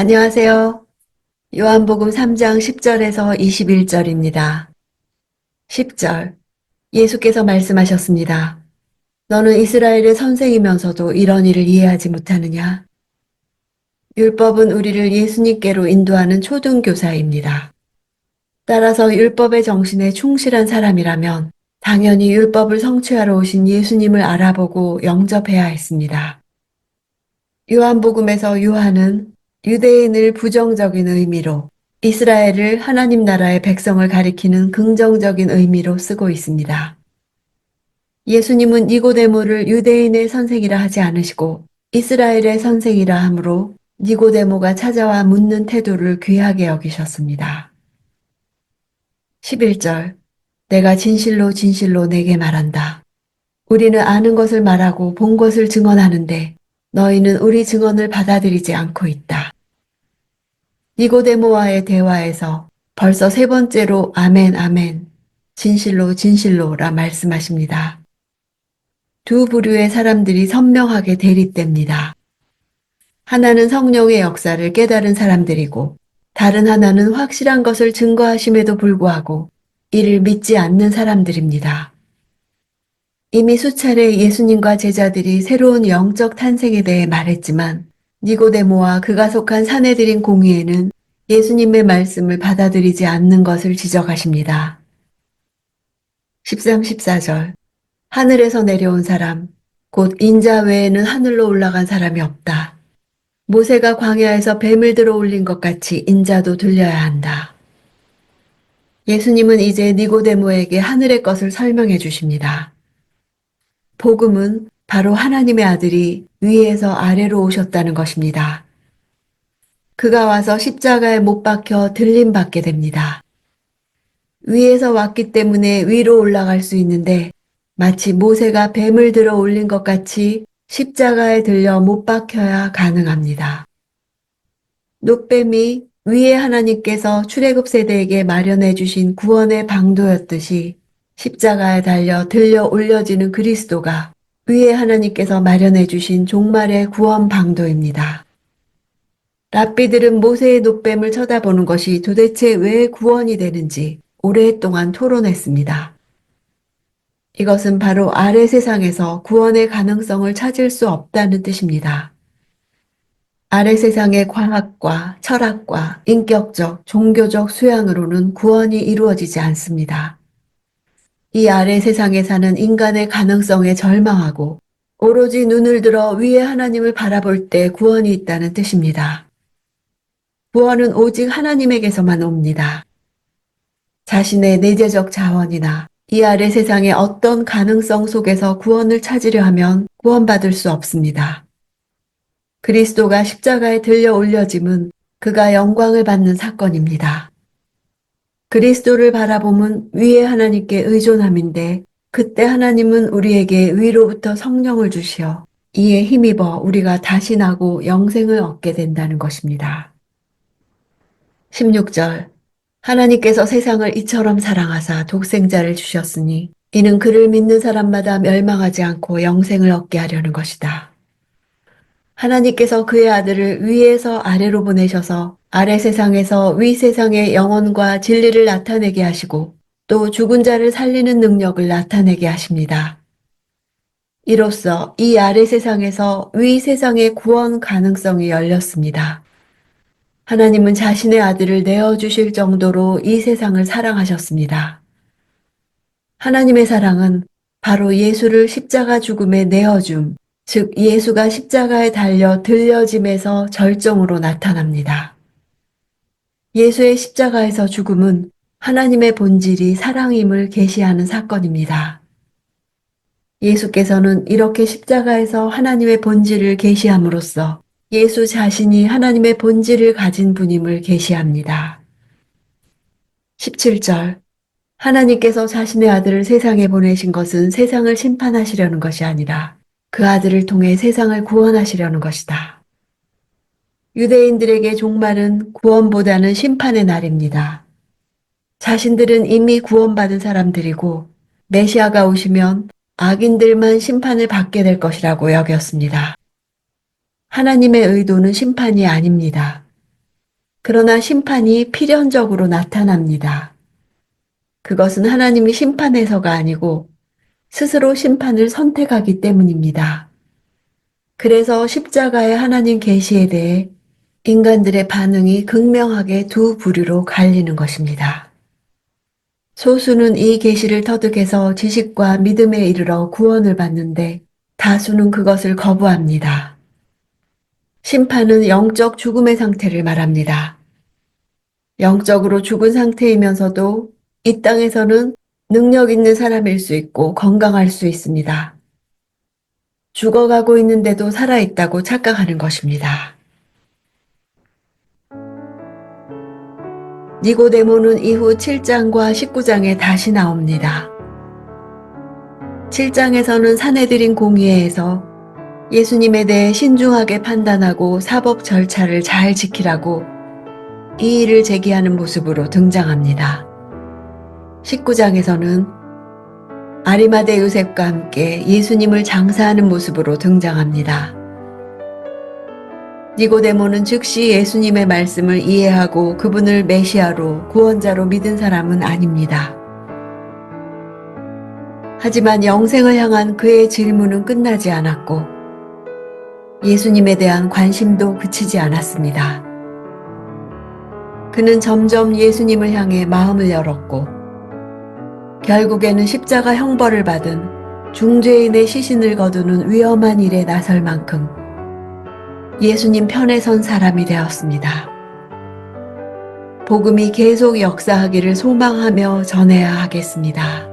안녕하세요. 요한복음 3장 10절에서 21절입니다. 10절. 예수께서 말씀하셨습니다. 너는 이스라엘의 선생이면서도 이런 일을 이해하지 못하느냐? 율법은 우리를 예수님께로 인도하는 초등교사입니다. 따라서 율법의 정신에 충실한 사람이라면 당연히 율법을 성취하러 오신 예수님을 알아보고 영접해야 했습니다. 요한복음에서 요한은 유대인을 부정적인 의미로 이스라엘을 하나님 나라의 백성을 가리키는 긍정적인 의미로 쓰고 있습니다. 예수님은 니고데모를 유대인의 선생이라 하지 않으시고 이스라엘의 선생이라 하므로 니고데모가 찾아와 묻는 태도를 귀하게 여기셨습니다. 11절 내가 진실로 진실로 내게 말한다. 우리는 아는 것을 말하고 본 것을 증언하는데 너희는 우리 증언을 받아들이지 않고 있다. 니고데모와의 대화에서 벌써 세 번째로 아멘 아멘 진실로 진실로라 말씀하십니다. 두 부류의 사람들이 선명하게 대립됩니다. 하나는 성령의 역사를 깨달은 사람들이고 다른 하나는 확실한 것을 증거하심에도 불구하고 이를 믿지 않는 사람들입니다. 이미 수차례 예수님과 제자들이 새로운 영적 탄생에 대해 말했지만 니고데모와 그가 속한 사내들인 공의에는 예수님의 말씀을 받아들이지 않는 것을 지적하십니다. 13, 14절 하늘에서 내려온 사람, 곧 인자 외에는 하늘로 올라간 사람이 없다. 모세가 광야에서 뱀을 들어 올린 것 같이 인자도 들려야 한다. 예수님은 이제 니고데모에게 하늘의 것을 설명해 주십니다. 복음은 바로 하나님의 아들이 위에서 아래로 오셨다는 것입니다. 그가 와서 십자가에 못 박혀 들림 받게 됩니다. 위에서 왔기 때문에 위로 올라갈 수 있는데 마치 모세가 뱀을 들어 올린 것 같이 십자가에 들려 못 박혀야 가능합니다. 노뱀이 위에 하나님께서 출애굽 세대에게 마련해 주신 구원의 방도였듯이 십자가에 달려 들려 올려지는 그리스도가 위에 하나님께서 마련해 주신 종말의 구원 방도입니다. 랍비들은 모세의 노뱀을 쳐다보는 것이 도대체 왜 구원이 되는지 오랫동안 토론했습니다. 이것은 바로 아래 세상에서 구원의 가능성을 찾을 수 없다는 뜻입니다. 아래 세상의 과학과 철학과 인격적, 종교적 수양으로는 구원이 이루어지지 않습니다. 이 아래 세상에 사는 인간의 가능성에 절망하고 오로지 눈을 들어 위에 하나님을 바라볼 때 구원이 있다는 뜻입니다. 구원은 오직 하나님에게서만 옵니다. 자신의 내재적 자원이나 이 아래 세상의 어떤 가능성 속에서 구원을 찾으려 하면 구원받을 수 없습니다. 그리스도가 십자가에 들려 올려짐은 그가 영광을 받는 사건입니다. 그리스도를 바라보면 위에 하나님께 의존함인데 그때 하나님은 우리에게 위로부터 성령을 주시어 이에 힘입어 우리가 다시 나고 영생을 얻게 된다는 것입니다. 16절 하나님께서 세상을 이처럼 사랑하사 독생자를 주셨으니 이는 그를 믿는 사람마다 멸망하지 않고 영생을 얻게 하려는 것이다. 하나님께서 그의 아들을 위에서 아래로 보내셔서 아래 세상에서 위 세상의 영혼과 진리를 나타내게 하시고 또 죽은 자를 살리는 능력을 나타내게 하십니다. 이로써 이 아래 세상에서 위 세상의 구원 가능성이 열렸습니다. 하나님은 자신의 아들을 내어주실 정도로 이 세상을 사랑하셨습니다. 하나님의 사랑은 바로 예수를 십자가 죽음에 내어줌, 즉 예수가 십자가에 달려 들려짐에서 절정으로 나타납니다. 예수의 십자가에서 죽음은 하나님의 본질이 사랑임을 계시하는 사건입니다. 예수께서는 이렇게 십자가에서 하나님의 본질을 계시함으로써 예수 자신이 하나님의 본질을 가진 분임을 계시합니다. 17절 하나님께서 자신의 아들을 세상에 보내신 것은 세상을 심판하시려는 것이 아니라 그 아들을 통해 세상을 구원하시려는 것이다. 유대인들에게 종말은 구원보다는 심판의 날입니다. 자신들은 이미 구원받은 사람들이고 메시아가 오시면 악인들만 심판을 받게 될 것이라고 여겼습니다. 하나님의 의도는 심판이 아닙니다. 그러나 심판이 필연적으로 나타납니다. 그것은 하나님이 심판해서가 아니고 스스로 심판을 선택하기 때문입니다. 그래서 십자가의 하나님 계시에 대해 인간들의 반응이 극명하게 두 부류로 갈리는 것입니다. 소수는 이 계시를 터득해서 지식과 믿음에 이르러 구원을 받는데 다수는 그것을 거부합니다. 심판은 영적 죽음의 상태를 말합니다. 영적으로 죽은 상태이면서도 이 땅에서는 능력 있는 사람일 수 있고 건강할 수 있습니다. 죽어가고 있는데도 살아있다고 착각하는 것입니다. 니고데모는 이후 7장과 19장에 다시 나옵니다. 7장에서는 사내들인 공의회에서 예수님에 대해 신중하게 판단하고 사법 절차를 잘 지키라고 이의를 제기하는 모습으로 등장합니다. 19장에서는 아리마대 요셉과 함께 예수님을 장사하는 모습으로 등장합니다. 니고데모는 즉시 예수님의 말씀을 이해하고 그분을 메시아로 구원자로 믿은 사람은 아닙니다. 하지만 영생을 향한 그의 질문은 끝나지 않았고 예수님에 대한 관심도 그치지 않았습니다. 그는 점점 예수님을 향해 마음을 열었고 결국에는 십자가 형벌을 받은 중죄인의 시신을 거두는 위험한 일에 나설 만큼 예수님 편에 선 사람이 되었습니다. 복음이 계속 역사하기를 소망하며 전해야 하겠습니다.